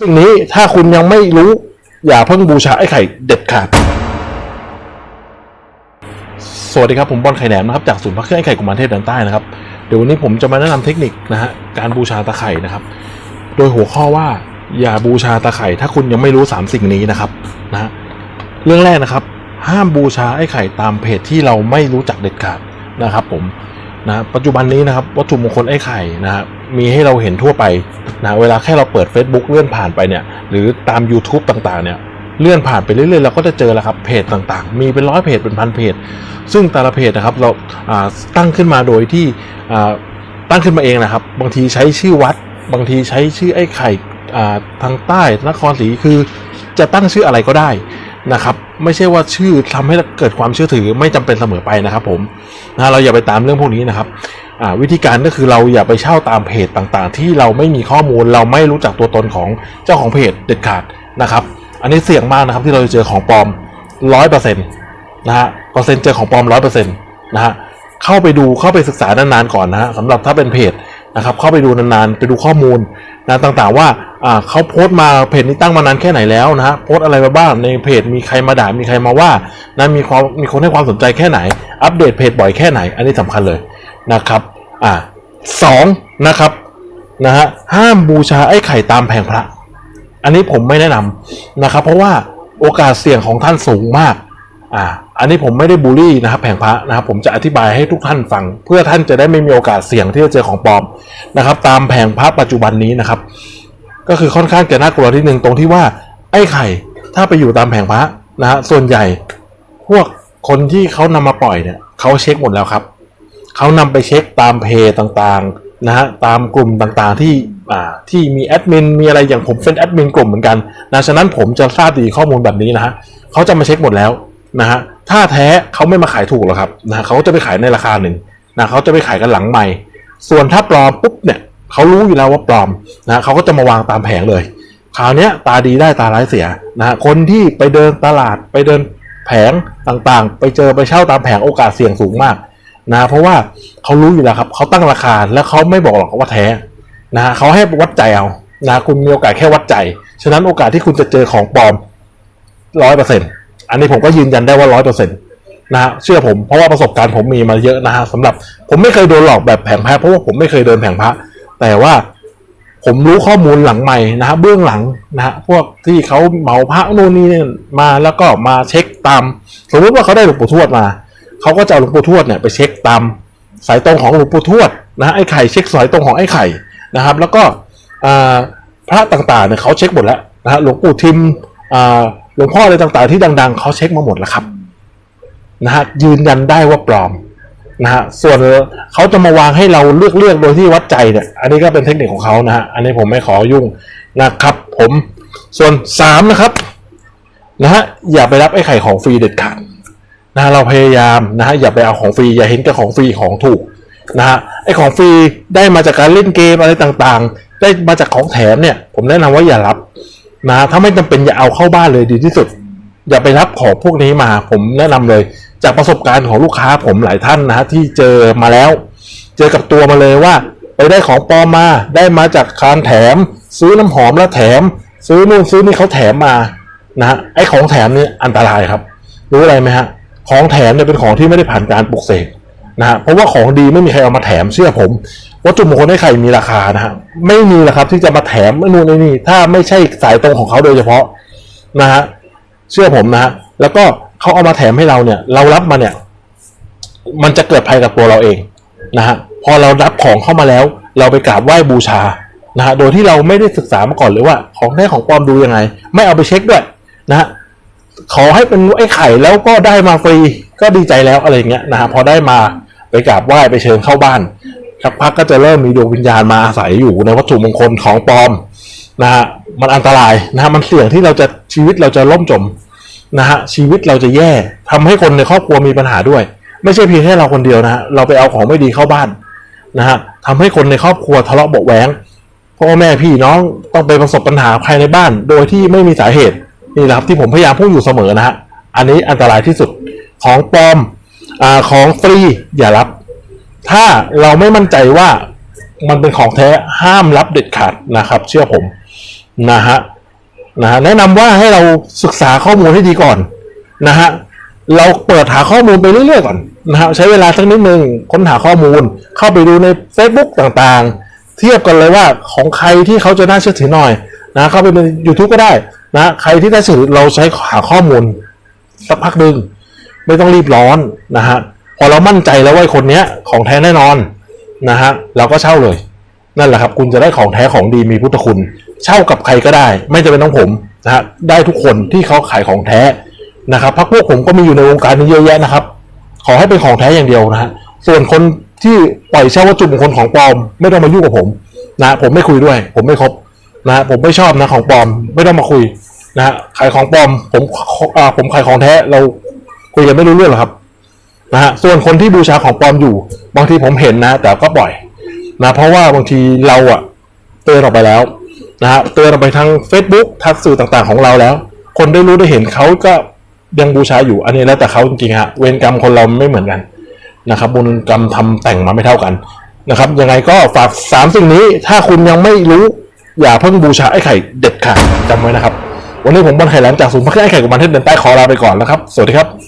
สิ่งนี้ถ้าคุณยังไม่รู้ อย่าเพิ่งบูชาไอ้ไข่เด็ดขาด สวัสดีครับ ผมบอลไข่แหนมนะครับ จากศูนย์พักเครื่องไอ้ไข่กุมารเทพแดนใต้นะครับ เดี๋ยววันนี้ผมจะมาแนะนำเทคนิคนะฮะการบูชาตะไคร่นะครับ โดยหัวข้อว่าอย่าบูชาตะไคร่ถ้าคุณยังไม่รู้สามสิ่งนี้นะครับนะเรื่องแรกนะครับ ห้ามบูชาไอ้ไข่ตามเพจที่เราไม่รู้จักเด็ดขาดนะครับ ผมนะปัจจุบันนี้นะครับ วัตถุมงคลไอ้ไข่นะฮะ มีให้เราเห็นทั่วไปนะเวลาแค่เราเปิด Facebook เลื่อนผ่านไปเนี่ยหรือตาม YouTube ต่างๆเนี่ยเลื่อนผ่านไปเรื่อยๆเราก็จะเจอแล้วครับเพจต่างๆ มีเป็นร้อยเพจเป็นพันเพจ ซึ่งแต่ละเพจนะครับเราาตั้งขึ้นมาโดยที่ตั้งขึ้นมาเองนะครับ บางทีใช้ชื่อวัด บางทีใช้ชื่อไอ้ไข่ทางใต้นครศรีคือจะตั้งชื่ออะไรก็ได้นะครับ ไม่ใช่ว่าชื่อทำให้เกิดความเชื่อถือไม่จำเป็นเสมอไปนะครับผมนะเราอย่าไปตามเรื่องพวกนี้นะครับ วิธีการก็คือเราอย่าไปเช่าตามเพจต่างๆ ที่เราไม่มีข้อมูลเราไม่รู้จักตัวตนของเจ้าของเพจเด็ดขาดนะครับ อันนี้เสี่ยงมากนะครับที่เราจะเจอของปลอมร้อยเปอร์เซ็นต์นะฮะเปอร์เซ็นต์เจอของปลอมร้อยเปอร์เซ็นต์นะฮะเข้าไปดูเข้าไปศึกษานานๆก่อนนะฮะสำหรับถ้าเป็นเพจนะครับเข้าไปดูนานๆไปดูข้อมูลนะต่างๆว่าอ่าเขาโพสต์มาเพจนี้ตั้งมานานแค่ไหนแล้วนะฮะโพสต์อะไรมาบ้างในเพจมีใครมาด่ามีใครมาว่านะมีความมีคนให้ความสนใจแค่ไหน อัปเดตเพจบ่อยแค่ไหน อันนี้สำคัญเลย นะครับอ่าสองนะครับนะฮะห้ามบูชาไอ้ไข่ตามแผงพระ อันนี้ผมไม่แนะนำนะครับ เพราะว่าโอกาสเสี่ยงของท่านสูงมากอ่าอันนี้ผมไม่ได้บูลลี่นะครับแผงพระนะครับผมจะอธิบายให้ทุกท่านฟัง เพื่อท่านจะได้ไม่มีโอกาสเสี่ยงที่จะเจอของปลอมนะครับ ตามแผงพระปัจจุบันนี้นะครับ ก็คือค่อนข้างจะน่ากลัวที่หนึ่งตรงที่ว่าไอ้ไข่ถ้าไปอยู่ตามแผงพระนะฮะส่วนใหญ่ พวกคนที่เขานำมาปล่อยเนี่ยเขาเช็คหมดแล้วครับ เขานำไปเช็คตามเพจต่างๆนะฮะตามกลุ่มต่างๆที่อ่าที่มีแอดมินมีอะไรอย่างผมเป็นแอดมินกลุ่มเหมือนกันนะฉะนั้นผมจะทราบดีข้อมูลแบบนี้นะฮะเขาจะมาเช็คหมดแล้วนะฮะถ้าแท้เขาไม่มาขายถูกหรอกครับนะเขาจะไปขายในราคาหนึ่งนะเขาจะไปขายกันหลังใหม่ ส่วนถ้าปลอมปุ๊บเนี่ยเขารู้อยู่แล้วว่าปลอมนะเขาก็จะมาวางตามแผงเลยคราวนี้ตาดีได้ตาร้ายเสียนะฮะคนที่ไปเดินตลาดไปเดินแผงต่างๆ ไปเจอไปเช่าตามแผงโอกาสเสี่ยงสูงมาก นะเพราะว่าเขารู้อยู่แล้วครับเขาตั้งราคาแล้วเขาไม่บอกหรอกว่าแท้นะเขาให้วัดใจเอานะคุณมีโอกาสแค่วัดใจ ฉะนั้นโอกาสที่คุณจะเจอของปลอมร้อยเปอร์เซ็นต์อันนี้ผมก็ยืนยันได้ว่าร้อยเปอร์เซ็นต์นะฮะเชื่อผมเพราะว่าประสบการณ์ผมมีมาเยอะนะฮะสำหรับผมไม่เคยโดนหลอกแบบแผงพระเพราะว่าผมไม่เคยเดินแผงพระแต่ว่าผมรู้ข้อมูลหลังใหม่นะฮะเบื้องหลังนะฮะพวกที่เขาเหมาพระโน่นนี่มาแล้วก็มาเช็คตาม สมมติว่าเขาได้หลวงปู่ทวดมา เขาก็จะเอาหลวงปู่ทวดเนี่ยไปเช็คตามสายตรงของหลวงปู่ทวดนะฮะไอ้ไข่เช็คสายตรงของไอ้ไข่นะครับ แล้วก็พระต่างๆเนี่ยเขาเช็คหมดแล้วนะฮะหลวงปู่ทิมหลวงพ่ออะไรต่างๆ ที่ดัง ๆเขาเช็คมาหมดแล้วครับนะฮะยืนยันได้ว่าปลอมนะฮะส่วนเขาจะมาวางให้เราเลือกเลือกโดยที่วัดใจเนี่ยอันนี้ก็เป็นเทคนิคของเขานะฮะอันนี้ผมไม่ขอยุ่งนะครับ ผมส่วนสามนะครับนะฮะอย่าไปรับไอ้ไข่ของฟรีเด็ดขาด นะเราพยายามนะฮะอย่าไปเอาของฟรีอย่าเห็นกับของฟรีของถูกนะฮะไอของฟรีได้มาจากการเล่นเกมอะไรต่างๆ ได้มาจากของแถมเนี่ย ผมแนะนำว่าอย่ารับนะถ้าไม่จำเป็นอย่าเอาเข้าบ้านเลยดีที่สุด อย่าไปรับของพวกนี้มา ผมแนะนำเลย จากประสบการณ์ของลูกค้าผมหลายท่านนะฮะที่เจอมาแล้ว เจอกับตัวมาเลยว่า ไปได้ของปลอมมาได้มาจากคารแถม ซื้อน้ำหอมแล้วแถม ซื้อนู่นซื้อนี่เขาแถมมานะฮะไอของแถมนี่อันตรายครับ รู้อะไรไหมฮะ ของแถมเนี่ยเป็นของที่ไม่ได้ผ่านการปลุกเสกนะฮะเพราะว่าของดีไม่มีใครเอามาแถมเชื่อผม วัตถุมงคลให้ใครมีราคานะฮะไม่มีหรอกครับที่จะมาแถมนู่นไอ้นี่ถ้าไม่ใช่สายตรงของเขาโดยเฉพาะนะฮะเชื่อผมนะฮะแล้วก็เขาเอามาแถมให้เราเนี่ย เรารับมาเนี่ย มันจะเกิดภัยกับตัวเราเองนะฮะพอเรารับของเข้ามาแล้ว เราไปกราบไหว้บูชานะฮะโดยที่เราไม่ได้ศึกษามาก่อนเลยว่า ของแท้ของปลอมดูยังไง ไม่เอาไปเช็คด้วยนะฮะ ขอให้เป็นไอ้ไข่แล้วก็ได้มาฟรีก็ดีใจแล้วอะไรเงี้ยนะฮะพอได้มาไปกราบไหว้ไปเชิญเข้าบ้านสักพักก็จะเริ่มมีดวงวิญญาณมาอาศัยอยู่ในวัตถุมงคลของปลอมนะฮะมันอันตรายนะฮะมันเสี่ยงที่เราจะชีวิตเราจะล่มจมนะฮะชีวิตเราจะแย่ทำให้คนในครอบครัวมีปัญหาด้วย ไม่ใช่เพียงแค่เราคนเดียวนะฮะเราไปเอาของไม่ดีเข้าบ้านนะฮะทำให้คนในครอบครัวทะเลาะเบาแหวงพ่อแม่พี่น้องต้องไปประสบปัญหาภายในบ้าน โดยที่ไม่มีสาเหตุ นี่แหละครับที่ผมพยายามพูดอยู่เสมอนะฮะอันนี้อันตรายที่สุดของปลอมอาของฟรีอย่ารับ ถ้าเราไม่มั่นใจว่ามันเป็นของแท้ห้ามรับเด็ดขาดนะครับ เชื่อผมนะฮะนะฮะแนะนำว่าให้เราศึกษาข้อมูลให้ดีก่อนนะฮะเราเปิดหาข้อมูลไปเรื่อยๆก่อนนะฮะใช้เวลาสักนิดนึงค้นหาข้อมูล เข้าไปดูใน Facebook ต่างๆ เทียบกันเลยว่าของใครที่เขาจะน่าเชื่อถือหน่อยนะเข้าไปใน YouTube ก็ได้ นะใครที่น่าเชื่อเราใช้หาข้อมูลสักพักหนึ่งไม่ต้องรีบร้อนนะฮะพอเรามั่นใจแล้วว่าคนเนี้ยของแท้แน่นอนนะฮะเราก็เช่าเลย นั่นแหละครับ คุณจะได้ของแท้ของดีมีพุทธคุณ เช่ากับใครก็ได้ ไม่จำเป็นต้องผมนะฮะได้ทุกคนที่เขาขายของแท้นะครับพักพวกผมก็มีอยู่ในวงการนี้เยอะแยะนะครับ ขอให้เป็นของแท้อย่างเดียวนะฮะส่วนคนที่ปล่อยเช่าวัตถุมงคลของปลอม ไม่ต้องมายุ่งกับผมนะผมไม่คุยด้วย ผมไม่คบ นะ ผมไม่ชอบนะของปลอมไม่ต้องมาคุยนะฮะขายของปลอม ผมอ่าผมขายของแท้เราคุยกันไม่รู้เรื่องหรอกครับนะฮะส่วนคนที่บูชาของปลอมอยู่ บางทีผมเห็นนะ แต่ก็ปล่อยนะเพราะว่าบางทีเราอะเตือนออกไปแล้วนะฮะเตือนออกไปทาง Facebook ทางสื่อต่างๆ ของเราแล้ว คนได้รู้ได้เห็นเขาก็ยังบูชาอยู่ อันนี้แล้วแต่เขาจริงๆฮะเวรกรรมคนเราไม่เหมือนกันนะครับบุญกรรมทำแต่งมาไม่เท่ากันนะครับยังไงก็ฝากสามสิ่งนี้ถ้าคุณยังไม่รู้ อย่าเพิ่งบูชาไอ้ไข่เด็ดขาดจำไว้นะครับ วันนี้ผมบอลไข่แหลมจากศูนย์พักไอ้ไข่กุมารเทศเดินใต้ขอลาไปก่อนนะครับ สวัสดีครับ